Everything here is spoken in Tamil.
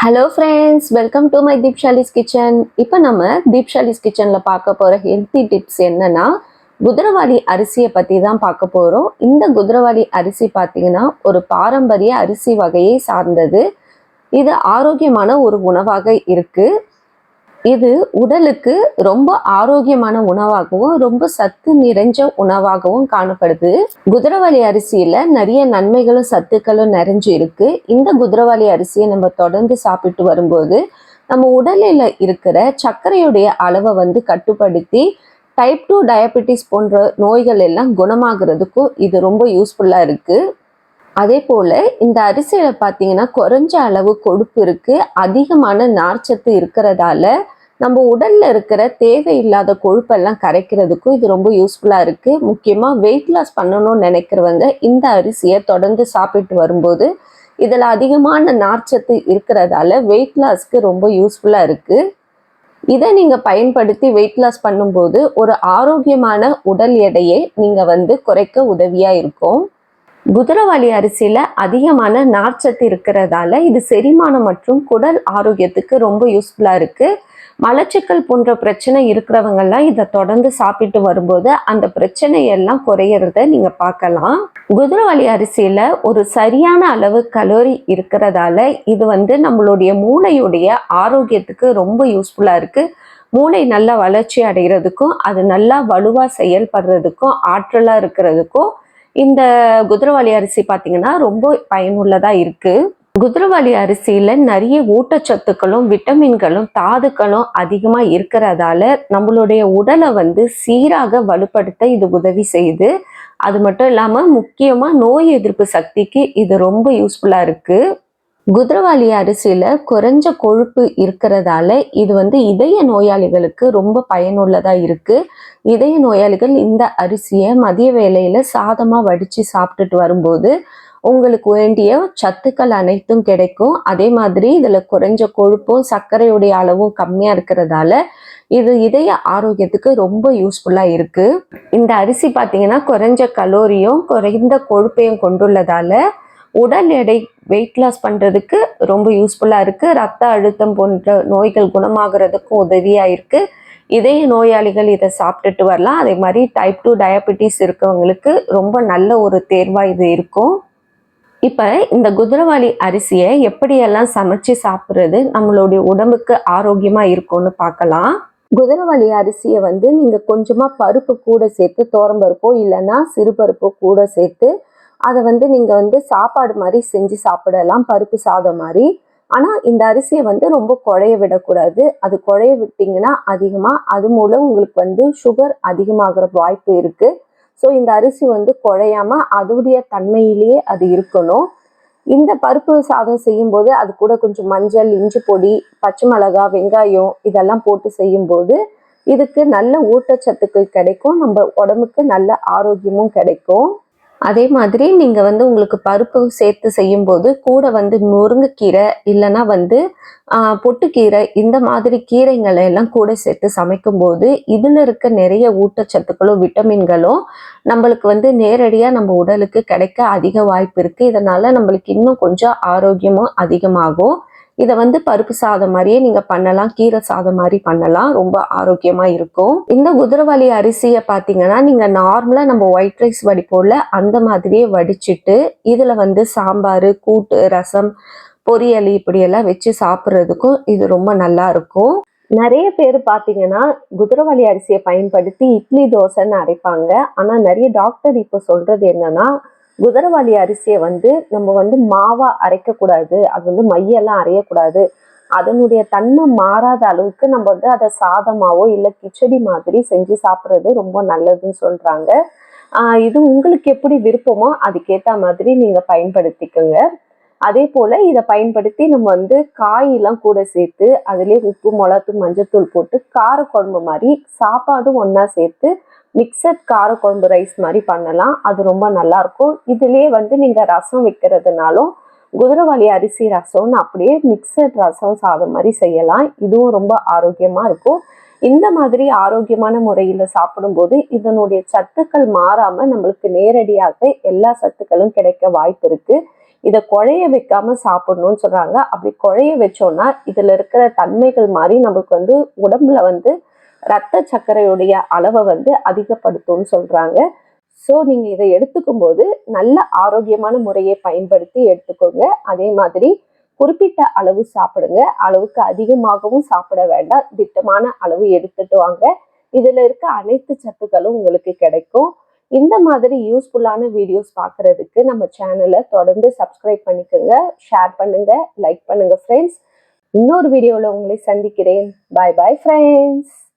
Hello friends welcome to my Deepshali's kitchen இப்போ நம்ம தீப்ஷாலிஸ் கிச்சனில் பார்க்க போகிற ஹெல்த்தி டிப்ஸ் என்னன்னா குதிரவாளி அரிசியை பற்றி தான் பார்க்க போகிறோம் இந்த குதிரவாளி அரிசி பார்த்தீங்கன்னா ஒரு பாரம்பரிய அரிசி வகையை சார்ந்தது. இது ஆரோக்கியமான ஒரு உணவாக இருக்குது இது உடலுக்கு ரொம்ப ஆரோக்கியமான உணவாகவும் ரொம்ப சத்து நிறைஞ்ச உணவாகவும் காணப்படுது. குதிரவாளி அரிசியில நிறைய நன்மைகளும் சத்துக்களும் நிறைஞ்சு இருக்கு. இந்த குதிரவாளி அரிசியை நம்ம தொடர்ந்து சாப்பிட்டு வரும்போது நம்ம உடலில் இருக்கிற சர்க்கரையுடைய அளவை வந்து கட்டுப்படுத்தி டைப் டூ டயபெட்டிஸ் போன்ற நோய்கள் எல்லாம் குணமாகிறதுக்கும் இது ரொம்ப யூஸ்ஃபுல்லாக இருக்குது அதே போல் இந்த அரிசியில் பார்த்தீங்கன்னா குறைஞ்ச அளவு கொழுப்பு இருக்குது அதிகமான நார்ச்சத்து இருக்கிறதால நம்ம உடலில் இருக்கிற தேவையில்லாத கொழுப்பெல்லாம் கரைக்கிறதுக்கும் இது ரொம்ப யூஸ்ஃபுல்லாக இருக்குது முக்கியமாக வெயிட் லாஸ் பண்ணணும்னு நினைக்கிறவங்க இந்த அரிசியை தொடர்ந்து சாப்பிட்டு வரும்போது இதில் அதிகமான நார்ச்சத்து இருக்கிறதால வெயிட் லாஸ்க்கு ரொம்ப யூஸ்ஃபுல்லாக இருக்குது இதை நீங்கள் பயன்படுத்தி வெயிட் லாஸ் பண்ணும்போது ஒரு ஆரோக்கியமான உடல் எடையை நீங்கள் வந்து குறைக்க உதவியாக இருக்கும். குதிரவாளி அரிசியில் அதிகமான நார்ச்சத்து இருக்கிறதால இது செரிமானம் மற்றும் குடல் ஆரோக்கியத்துக்கு ரொம்ப யூஸ்ஃபுல்லாக இருக்குது மலச்சிக்கல் போன்ற பிரச்சனை இருக்கிறவங்கெல்லாம் இதை தொடர்ந்து சாப்பிட்டு வரும்போது அந்த பிரச்சனையெல்லாம் குறையிறத நீங்கள் பார்க்கலாம். குதிரவாளி அரிசியில் ஒரு சரியான அளவு கலோரி இருக்கிறதால இது வந்து நம்மளுடைய மூளையுடைய ஆரோக்கியத்துக்கு ரொம்ப யூஸ்ஃபுல்லாக இருக்குது மூளை நல்லா வளர்ச்சி அடைகிறதுக்கும் அது நல்லா வலுவாக செயல்படுறதுக்கும் ஆற்றலாக இருக்கிறதுக்கும் இந்த குதிரவாளி அரிசி பார்த்தீங்கன்னா ரொம்ப பயனுள்ளதாக இருக்குது குதிரவாளி அரிசியில் நிறைய ஊட்டச்சத்துக்களும் விட்டமின்களும் தாதுக்களும் அதிகமாக இருக்கிறதால நம்மளுடைய உடலை வந்து சீராக வலுப்படுத்த இது உதவி செய்யுது. அது மட்டும் இல்லாமல் முக்கியமாக நோய் எதிர்ப்பு சக்திக்கு இது ரொம்ப யூஸ்ஃபுல்லாக இருக்குது குதிரவாளி அரிசியில் குறைஞ்ச கொழுப்பு இருக்கிறதால இது வந்து இதய நோயாளிகளுக்கு ரொம்ப பயனுள்ளதாக இருக்குது இதய நோயாளிகள் இந்த அரிசியை மதிய வேலையில் சாதமாக வடித்து சாப்பிட்டுட்டு வரும்போது உங்களுக்கு வேண்டிய சத்துக்கள் அனைத்தும் கிடைக்கும். அதே மாதிரி இதில் குறைஞ்ச கொழுப்பும் சர்க்கரையுடைய அளவும் கம்மியாக இருக்கிறதால இது இதய ஆரோக்கியத்துக்கு ரொம்ப யூஸ்ஃபுல்லாக இருக்குது இந்த அரிசி பார்த்தீங்கன்னா குறைஞ்ச கலோரியும் குறைந்த கொழுப்பையும் கொண்டுள்ளதால் உடல் எடை வெயிட் லாஸ் பண்ணுறதுக்கு ரொம்ப யூஸ்ஃபுல்லாக இருக்குது ரத்த அழுத்தம் போன்ற நோய்கள் குணமாகிறதுக்கும் உதவியாக இருக்குது இதய நோயாளிகள் இதை சாப்பிட்டுட்டு வரலாம். அதே மாதிரி டைப் டூ டயபெட்டிஸ் இருக்கவங்களுக்கு ரொம்ப நல்ல ஒரு தேர்வாக இது இருக்கும். இப்போ இந்த குதிரவாளி அரிசியை எப்படியெல்லாம் சமைச்சு சாப்பிட்றது நம்மளுடைய உடம்புக்கு ஆரோக்கியமாக இருக்கும்னு பார்க்கலாம். குதிரவாளி அரிசியை வந்து நீங்கள் கொஞ்சமாக பருப்பு கூட சேர்த்து தோரம்பருப்போ இல்லைன்னா சிறுபருப்போ கூட சேர்த்து அதை வந்து நீங்கள் வந்து சாப்பாடு மாதிரி செஞ்சு சாப்பிடலாம் பருப்பு சாதம் மாதிரி. ஆனால் இந்த அரிசியை வந்து ரொம்ப குழைய விடக்கூடாது. அது குழைய விட்டிங்கன்னா அதிகமாக அது மூலம் உங்களுக்கு வந்து சுகர் அதிகமாகிற வாய்ப்பு இருக்குது ஸோ இந்த அரிசி வந்து குழையாம அதோடைய தன்மையிலேயே அது இருக்கணும். இந்த பருப்பு சாதம் செய்யும்போது அது கூட கொஞ்சம் மஞ்சள் இஞ்சி பொடி பச்சை மிளகா வெங்காயம் இதெல்லாம் போட்டு செய்யும்போது இதுக்கு நல்ல ஊட்டச்சத்துக்கள் கிடைக்கும். நம்ம உடம்புக்கு நல்ல ஆரோக்கியமும் கிடைக்கும். அதே மாதிரி நீங்கள் வந்து உங்களுக்கு பருப்பு சேர்த்து செய்யும்போது கூட வந்து முருங்கைக்கீரை இல்லைன்னா வந்து பொட்டுக்கீரை இந்த மாதிரி கீரைங்களை எல்லாம் கூட சேர்த்து சமைக்கும்போது இதில் இருக்க நிறைய ஊட்டச்சத்துக்களும் விட்டமின்களும் நம்மளுக்கு வந்து நேரடியாக நம்ம உடலுக்கு கிடைக்க அதிக வாய்ப்பு இருக்குது இதனால் நம்மளுக்கு இன்னும் கொஞ்சம் ஆரோக்கியமும் அதிகமாகும். இதை வந்து பருப்பு சாதம் மாதிரியே நீங்கள் பண்ணலாம் கீரை சாதம் மாதிரி பண்ணலாம். ரொம்ப ஆரோக்கியமாக இருக்கும். இந்த குதிரவாளி அரிசியை பார்த்தீங்கன்னா நீங்கள் நார்மலாக நம்ம ஒயிட் ரைஸ் வடிப்போம்ல அந்த மாதிரியே வடிச்சிட்டு இதில் வந்து சாம்பார் கூட்டு ரசம் பொரியல் இப்படியெல்லாம் வச்சு சாப்பிட்றதுக்கும் இது ரொம்ப நல்லா இருக்கும். நிறைய பேர் பார்த்தீங்கன்னா குதிரவாளி அரிசியை பயன்படுத்தி இட்லி தோசைன்னு அரைப்பாங்க. ஆனால் நிறைய டாக்டர் இப்போ சொல்றது என்னன்னா குதிரவாளி அரிசியை வந்து நம்ம வந்து மாவா அரைக்கக்கூடாது. அது வந்து மையெல்லாம் அரையக்கூடாது. அதனுடைய தன்மை மாறாத அளவுக்கு நம்ம வந்து அதை சாதமாவோ இல்லை கிச்சடி மாதிரி செஞ்சு சாப்பிட்றது ரொம்ப நல்லதுன்னு சொல்றாங்க. இது உங்களுக்கு எப்படி விருப்பமோ அதுக்கேற்ற மாதிரி நீங்கள் பயன்படுத்திக்கோங்க. அதே போல் இதை பயன்படுத்தி நம்ம வந்து காயெல்லாம் கூட சேர்த்து அதுலேயே உப்பு மிளகாத்தூள் மஞ்சத்தூள் போட்டு கார குழம்பு மாதிரி சாப்பாடும் ஒன்றா சேர்த்து மிக்சட் காரக்குழம்பு ரைஸ் மாதிரி பண்ணலாம். அது ரொம்ப நல்லாயிருக்கும். இதுலேயே வந்து நீங்கள் ரசம் வைக்கிறதுனாலும் குதிரைவாளி அரிசி ரசம்னு அப்படியே மிக்சட் ரசம் சாதம் மாதிரி செய்யலாம். இதுவும் ரொம்ப ஆரோக்கியமாக இருக்கும். இந்த மாதிரி ஆரோக்கியமான முறையில் சாப்பிடும்போது இதனுடைய சத்துக்கள் மாறாமல் நம்மளுக்கு நேரடியாக எல்லா சத்துக்களும் கிடைக்க வாய்ப்பு இருக்குது இதை குழைய வைக்காம சாப்பிடணும்னு சொல்கிறாங்க அப்படி குழைய வச்சோன்னா இதில் இருக்கிற தன்மைகள் மாதிரி நமக்கு வந்து உடம்புல வந்து ரத்த சர்க்கரையுடைய அளவை வந்து அதிகப்படுத்தும்னு சொல்கிறாங்க ஸோ நீங்கள் இதை எடுத்துக்கும் போது நல்ல ஆரோக்கியமான முறையை பயன்படுத்தி எடுத்துக்கோங்க. அதே மாதிரி குறிப்பிட்ட அளவு சாப்பிடுங்க. அளவுக்கு அதிகமாகவும் சாப்பிட வேண்டாம். திட்டமான அளவு எடுத்துட்டு வாங்க. இதில் இருக்க அனைத்து சத்துக்களும் உங்களுக்கு கிடைக்கும். இந்த மாதிரி யூஸ்ஃபுல்லான வீடியோஸ் பார்க்குறதுக்கு நம்ம சேனலை தொடர்ந்து சப்ஸ்கிரைப் பண்ணிக்கோங்க. ஷேர் பண்ணுங்க. லைக் பண்ணுங்க ஃப்ரெண்ட்ஸ் இன்னொரு வீடியோவில் உங்களை சந்திக்கிறேன். பாய் பாய் ஃப்ரெண்ட்ஸ்